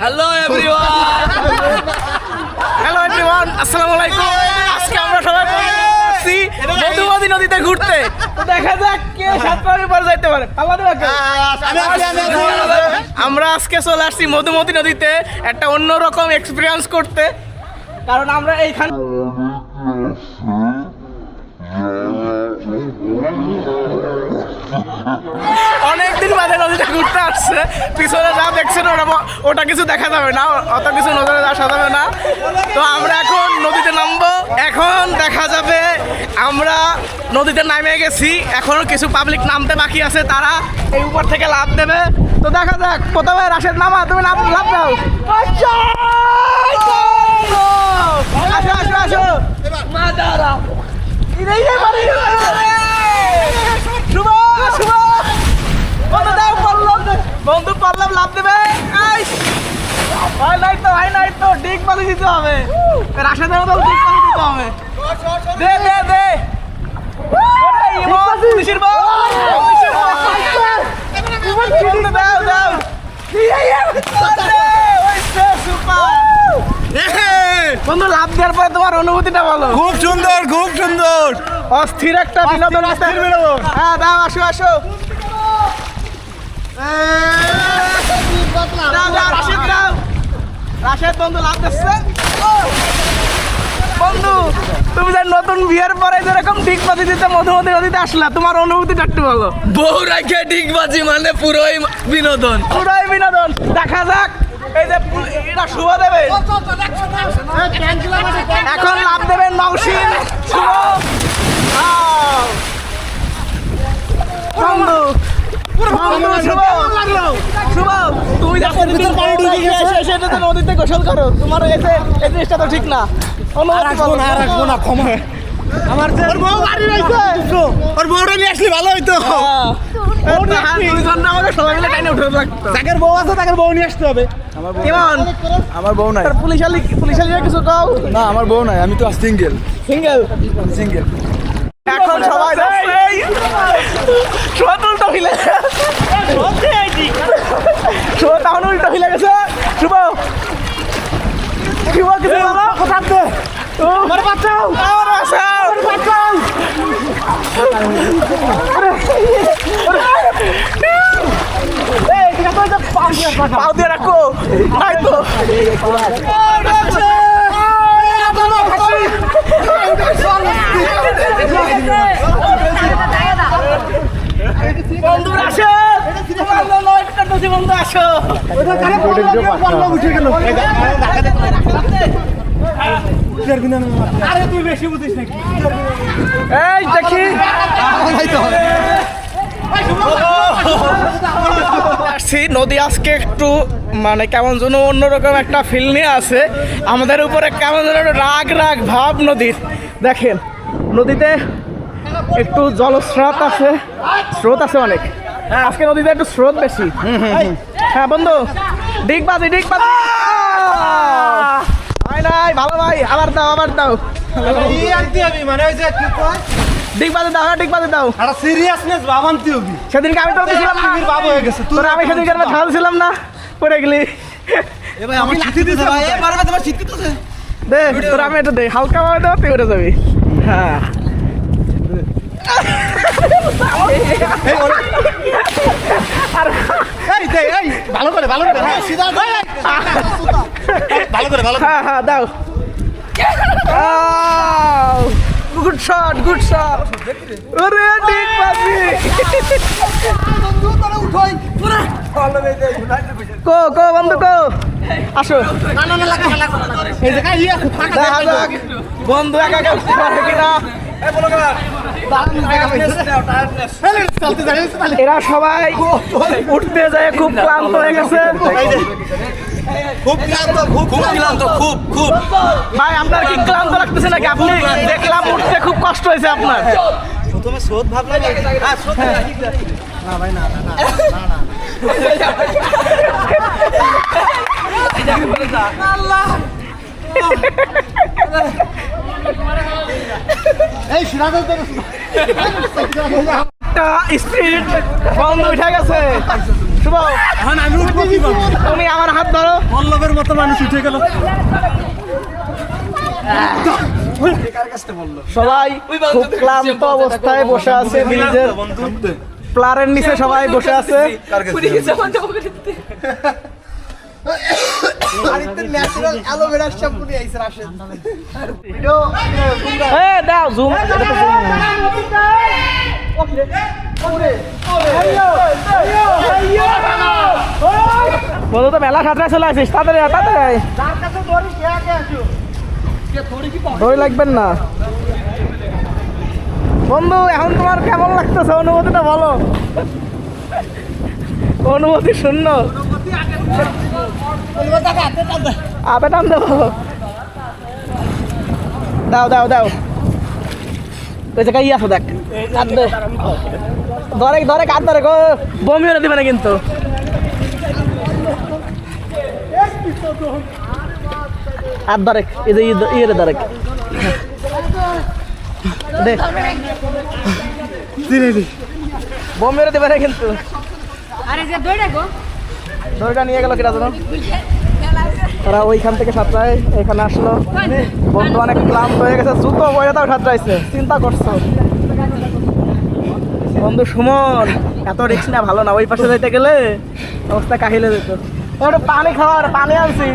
Hello everyone hello everyone আসসালামু আলাইকুম। আজকে আমরা সবাই আসছি মধুমতি নদীতে ঘুরতে। তো দেখা যাক কে সাত পাড়ের পর যাইতে পারে। পাল্লা দেবে আমরা আজকে চলে আসছি মধুমতি নদীতে একটা অন্যরকম এক্সপিরিয়েন্স করতে। কারণ আমরা এইখানে অনেকদিন বাদে নদীতে ঘুরতে আসছে। পিছনে যা দেখছেন ওটা ওটা কিছু দেখা যাবে না অত কিছু নজরে আসা যাবে না। তো আমরা এখন নদীতে নামবো। এখন দেখা যাবে আমরা নদীতে নামে গেছি। এখনও কিছু পাবলিক নামতে বাকি আছে তারা এই উপর থেকে লাভ দেবে। তো দেখা যাক প্রথমে রাশেদ নামা তুমি লাভ লাভ দাও! আসো আসো আসো। শুভ বন্ধু দাও পল্লব বন্ধু লাভ দেবে। আইস নাই তো নাই তো ডিগ বালি দিতে হবে। ডিগ দিতে হবে। দে দে দে। পুলিশের বউ পুলিশের দাও দাও। বন্ধু লাভ দেওয়ার পরে তোমার অনুভূতিটা বলো। খুব সুন্দর খুব সুন্দর। অস্থির একটা বিনোদন অস্থির বিনোদন। হ্যাঁ দাও আসো আসো। দাও, দাও, রাশেদ দাও। রাশেদ বন্ধু লাভ দিচ্ছে। বন্ধু তুমি যে নতুন বিয়ের পরে যেরকম ঠিক পাতি দিতে মধুমতি নদীতে আসলা তোমার অনুভূতিটা একটু বলো। বউ রাখে ডিগবাজি মানে পুরোই বিনোদন। পুরাই বিনোদন। দেখা যাক। এই যে এটা শুভ দেবে। এখন লাভ দেবেন নৌসিন শুভ। বন্ধু নদীতে গোসল করো। তোমার এসে এই জিনিসটা তো ঠিক না। অনুমতি। না ক্ষমা। আমার যে ওর বউ বাড়ি রইছে ওর বউটা নিয়ে আসলে ভালো হইতো। হ্যাঁ। এই তো না আমাকে সবাই মিলে টাইনে উঠে লাগতো যাকের বউ আছে তাকে বউ নিয়ে আসতে হবে। কেমন আমার বউ নাই। তোর পুলিশালি পুলিশালি কিছু কাও? না আমার বউ নাই। আমি তো সিঙ্গেল সিঙ্গেল সিঙ্গেল এখন সবাই তো হিলে উল্টো হিলে গেছে। শুভ। শুভ কিছু বলো? কোথাতে আমার বাঁচাও আমার বাঁচাও বাঁচাও পাও দিয়ে রাখো নাই তো বন্ধু আসো বন্ধু আসো উঠে গেল আরে তুই বেশি বুঝিস নাকি? এই দেখি। আসছি নদী আজকে একটু মানে কেমন যেন অন্যরকম একটা ফিল নিয়ে আছে। আমাদের উপরে কেমন যেন রাগ রাগ ভাব নদীর। দেখেন নদীতে একটু জলস্রোত আছে। স্রোত আছে অনেক। আজকে নদীতে একটু স্রোত বেশি। হ্যাঁ বন্ধু ডিগ বাজি ডিগ বাজি। নাই ভালো ভাই আবার দাও আবার দাও। আনতে হবে মানে ওই যে কি কয়? ডিগ বাজি দাও হ্যাঁ ডিগ বাজি দাও। একটা সিরিয়াসনেস ভাব আনতে হবে। সেদিনকে আমি তো ছিলাম বাব হয়ে গেছে আমি সেদিনকে ঝাল ছিলাম না পড়ে গেলি। ভাই আমার ভাই তোমার দিতে দে তোরা আমি একটু দে হালকা ভাবে দাও তুই উঠে যাবি। হ্যাঁ। ভালো করে ভালো করে হ্যাঁ ভালো করে ভালো হ্যাঁ হ্যাঁ দাও। গুড শট গুড শট ওরে ঠিক কো কো বন্ধু কো। আসো। দেখা যাক। বন্ধু একা একা উঠতে পারে কিনা। এরা সবাই উঠতে যায় খুব ক্লান্ত হয়ে গেছে। খুব ক্লান্ত খুব খুব ক্লান্ত খুব খুব। ভাই আপনার কি ক্লান্ত লাগতেছে নাকি? আপনি দেখলাম উঠতে খুব কষ্ট হয়েছে আপনার। প্রথমে স্রোত ভাবলাম হ্যাঁ না ভাই না না না না এই সিরাজল তো বন্ধ উঠে গেছে। এখন আমি উঠবো কীভাবে তুমি আমার হাত ধরো পল্লবের মতো মানুষ উঠে গেল সবাই খুব ক্লান্ত অবস্থায় বসে আছে ব্রিজের প্লারের নিচে সবাই বসে আছে এ, দাও জুম বলো তো, মেলা সাঁতরা চলে আসিস, তাড়াতাড়ি তাড়াতাড়ি। দড়ি লাগবেন না। বন্ধু, এখন তোমার কেমন লাগতেছে? অনুভূতিটা বলো। অনুভূতি শূন্য। আপে টান দেবো। দাও দাও দাও। ওই জায়গায় আছে, দেখ। ধরে ধরে, কাঁদ ধরে গো বমি দিবে না কিন্তু। আর ধরে এই যে ই- ইয়ে ধরে দেখ মেরে দেবে না কিন্তু। আরে যে গো। নিয়ে গেল কিনা জানো? তারা ওইখান থেকে সাঁতরায় এখানে আসলো। বন্ধু অনেক ক্লান্ত হয়ে গেছে জুতো বয়ে তাও সাঁতরাইছে চিন্তা করছ? বন্ধু সুমন এত রিক্স না ভালো না ওই পাশে যাইতে গেলে অবস্থা কাহিলে যেত। একটু পানি খাওয়ার পানি আনছি।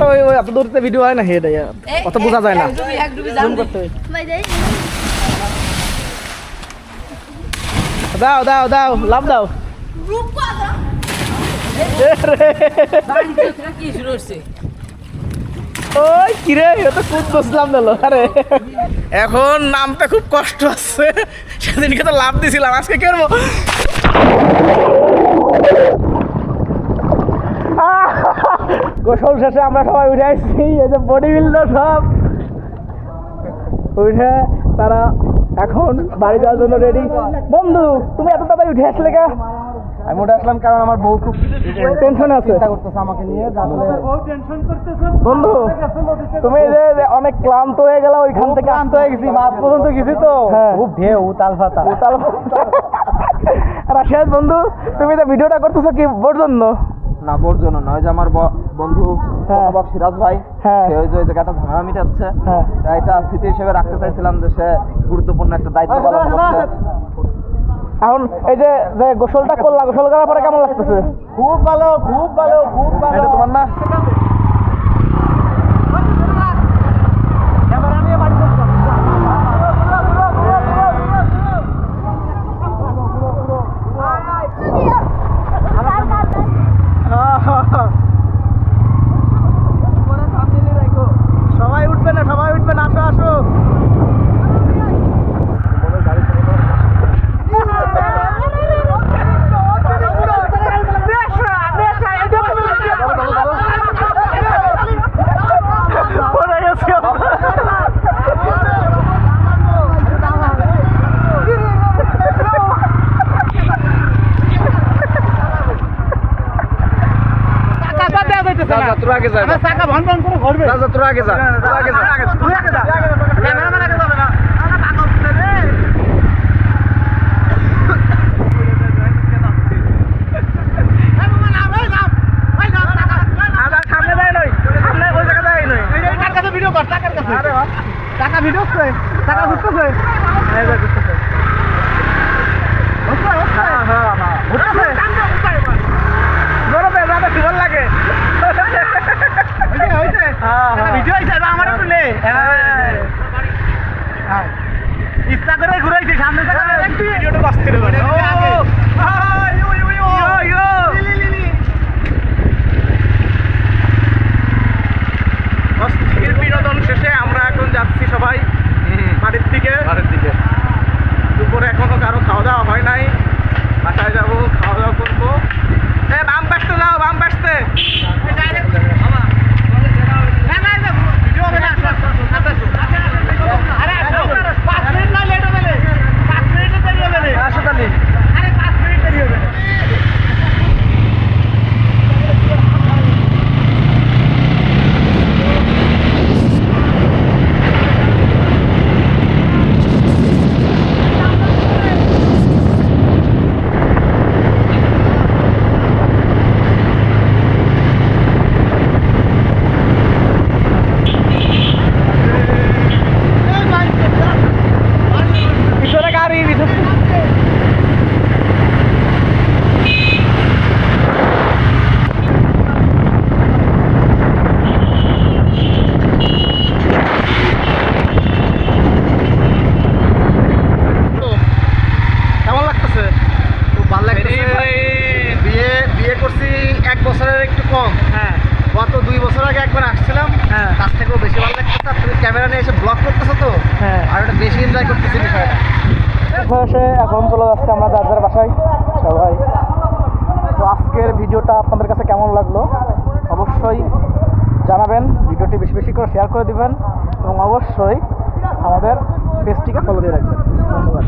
তো ওই ওই এত দূরতে ভিডিও হয় না হেঁটে অত বোঝা যায় না। দাও দাও দাও লাভ দাও। কি ওই কিরে তো খুব বসলাম দিল আরে। এখন নামতে খুব কষ্ট আছে। সেদিনকে তো লাভ দিছিলাম আজকে কেরবো? গোসল শেষে আমরা সবাই উঠে আসছি এই যে বডি বিল্ডার সব। উঠে তারা এখন বাড়ি যাওয়ার জন্য রেডি বন্ধু তুমি এত তাড়াতাড়ি উঠে আসলে কা আমি উঠে আসলাম কারণ আমার বউ খুব টেনশনে আছে। চিন্তা করতেছে আমাকে নিয়ে বন্ধু তুমি যে অনেক ক্লান্ত হয়ে গেল ওইখান থেকে ক্লান্ত হয়ে গেছি মাছ পর্যন্ত গেছি তো। খুব ঢেউ উতাল ফাতা উতাল রাশিয়ার বন্ধু তুমি তো ভিডিওটা করতেছো কি বোর জন্য না বোর জন্য নয় যে আমার বন্ধু হ্যাঁ। অবাক সিরাজ ভাই হ্যাঁ। সে ওই যে ওই জায়গাটা ঝামেলা মিটাচ্ছে হ্যাঁ। এটা স্মৃতি হিসেবে রাখতে চাইছিলাম যে সে গুরুত্বপূর্ণ একটা দায়িত্ব পালন করছে এখন এই যে যে গোসলটা করলা গোসল করার পরে কেমন লাগতেছে খুব ভালো খুব ভালো খুব ভালো এটা তোমার না যা, তোরা আগে যা। টাকা ভান ভান করে ঘরবে। যা, তোরা আগে যা, আগে যা। তুই আগে যা। ক্যামেরাম্যান আগে যাবে না। টাকা ভিডিও টাকা ঘুরতেছে। ঘুরতেছে। ঘুরতেছে। লাগে হইছে হইছে হ্যাঁ, হ্যাঁ। ভিডিও হইছে এটা আমার একটু নে হ্যাঁ ইচ্ছা করে ঘুরাইছি সামনে থেকে একটু ভিডিওটা অস্থির এসে ব্লক করতেছে তো? হ্যাঁ। আর ওটা বেশি এনজয় করতেছে বিষয়টা। বয়সে এখন চলে যাচ্ছে আমরা যার যার বাসায় আচ্ছা সবাই তো আজকের ভিডিওটা আপনাদের কাছে কেমন লাগল? অবশ্যই জানাবেন ভিডিওটি বেশি বেশি করে শেয়ার করে দিবেন এবং অবশ্যই আমাদের পেজটিকে ফলো দিয়ে রাখবেন। ধন্যবাদ।